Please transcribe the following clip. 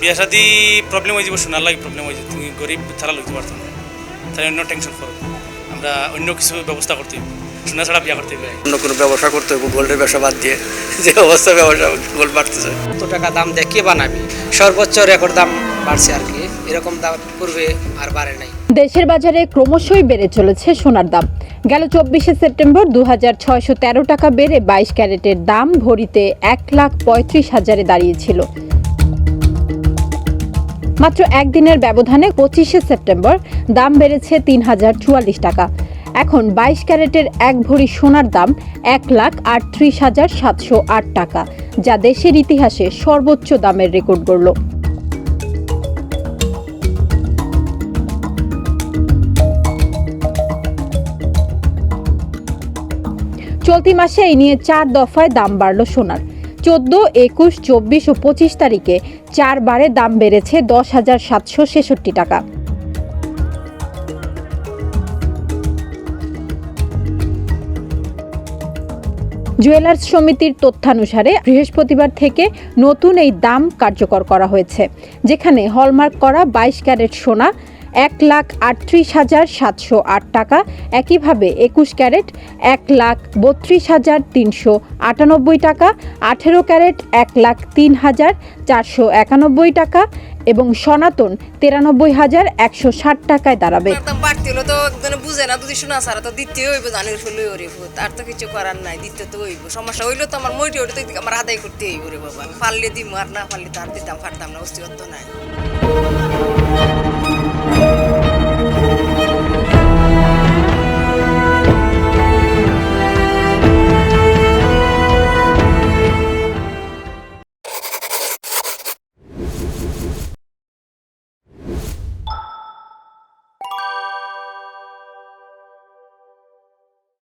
বিয়া শাদি প্রবলেম হয়ে যাব শোনার লাগে প্রবলেম হয়ে যাব। তুমি গরিব ছাড়া লইতে পারতো না। তাহলে অন্য টেনশন করো। আমরা অন্য কিছু ব্যবস্থা করতে হইব। শোনা ছাড়া বিয়া করতে হবে অন্য কোনো ব্যবসা করতে হবে গোল্ডের ব্যবসা বাদ দিয়ে। যে অবস্থা ব্যবসা গোল্ড বাড়তেছে। কত টাকা দাম দিয়ে কে বানাবি? সর্বোচ্চ রেকর্ড দাম বাড়ছে আর কি। এরকম দাম পূর্বে আর বাড়ে নাই। দেশের বাজারে ক্রমশই বেড়ে চলেছে সোনার দাম। গেল চব্বিশে সেপ্টেম্বর দু হাজার ছয়শো তেরো টাকা বেড়ে বাইশ ক্যারেটের দাম ভরিতে এক লাখ পঁয়ত্রিশ হাজারে দাঁড়িয়েছিল। মাত্র একদিনের ব্যবধানে পঁচিশে সেপ্টেম্বর দাম বেড়েছে তিন হাজার চুয়াল্লিশ টাকা। এখন বাইশ ক্যারেটের এক ভরি সোনার দাম এক লাখ আটত্রিশ হাজার সাতশো আট টাকা, যা দেশের ইতিহাসে সর্বোচ্চ দামের রেকর্ড গড়ল। চলতি মাসে এই নিয়ে চার দফায় দাম বাড়ল সোনার। চোদ্দ, একুশ, চব্বিশ ও পঁচিশ তারিখে চারবারে দাম বেড়েছে দশ হাজার সাতশো ছেষট্টি টাকা। জুয়েলার্স সমিতির তথ্যানুসারে বৃহস্পতিবার থেকে নতুন এই দাম কার্যকর করা হয়েছে, যেখানে হলমার্ক করা বাইশ ক্যারেট সোনা এক লাখ আটত্রিশ হাজার সাতশো আট টাকা। একইভাবে একুশ ক্যারেট এক লাখ বত্রিশ হাজার তিনশো আটানব্বই টাকা, আঠেরো ক্যারেট এক লাখ তিন হাজার চারশো একানব্বই টাকা এবং সনাতন তিরানব্বই হাজার একশো ষাট টাকায় দাঁড়াবে। তো বুঝে না, যদি শোনা সারা তো দিতে হইব, জানি শুলে হইব তার তো কিছু করার নাই দিতে তো হইব। সমস্যা হইল তো আমার মইটি ওটা তো আমার আদায় করতে হইব রে বাবা। পারলে দিম, আর না পারলে তার দিতাম, পারতাম না, অস্তিত্ব নাই।